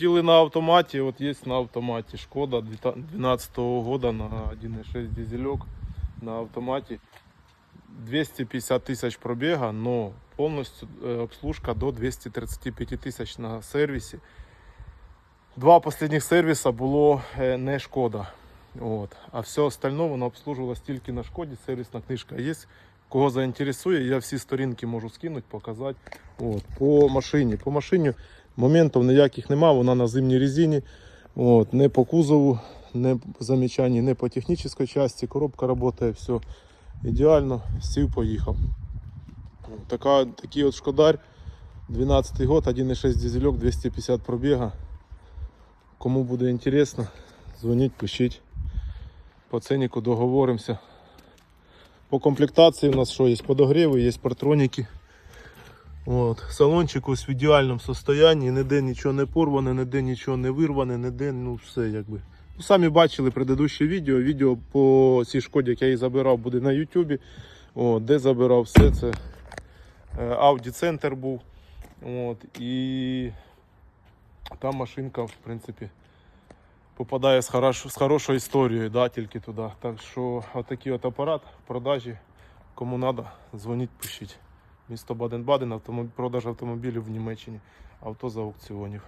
Тіли на автоматі, от є на автоматі. Шкода 2012 года на 1.6 дизельок на автоматі. 250 тисяч пробіга, но повністю е, обслужка до 235 тисяч на сервісі. Два останніх сервіса було е, не шкода. От. А все остальне воно обслужувалось тільки на шкоді. Сервісна книжка є. Кого заінтересує, я всі сторінки можу скинути, показати. От. По машині. По машині моментів ніяких нема, вона на зимній резині. От. Не по кузову, не замічання, не по технічній частині. Коробка працює, все ідеально. Сів, поїхав. Така, такий от шкодар. 12 год, 1.6 дизельок, 250 пробіга. Кому буде інтересно, дзвоніть, пишіть. По ценнику договоримося. По комплектації у нас що є? Подогріви, є партроніки. От. Салончик ось в ідеальному состоянні, ніде нічого не порване, ніде нічого не вирване, ніде ну все якби. Ну, самі бачили предыдущее відео. Відео по цій шкоді, як я її забирав, буде на Ютубі. Де забирав все це. Е, Audi центр був. От, і там машинка, в принципі, попадає з, хорош, з хорошою історією, да, тільки туди. Так що отакий от апарат в продажі. Кому треба, дзвоніть, пишіть. Місто Баден-Баден, автомоб... продаж автомобілів в Німеччині, авто за аукціонів.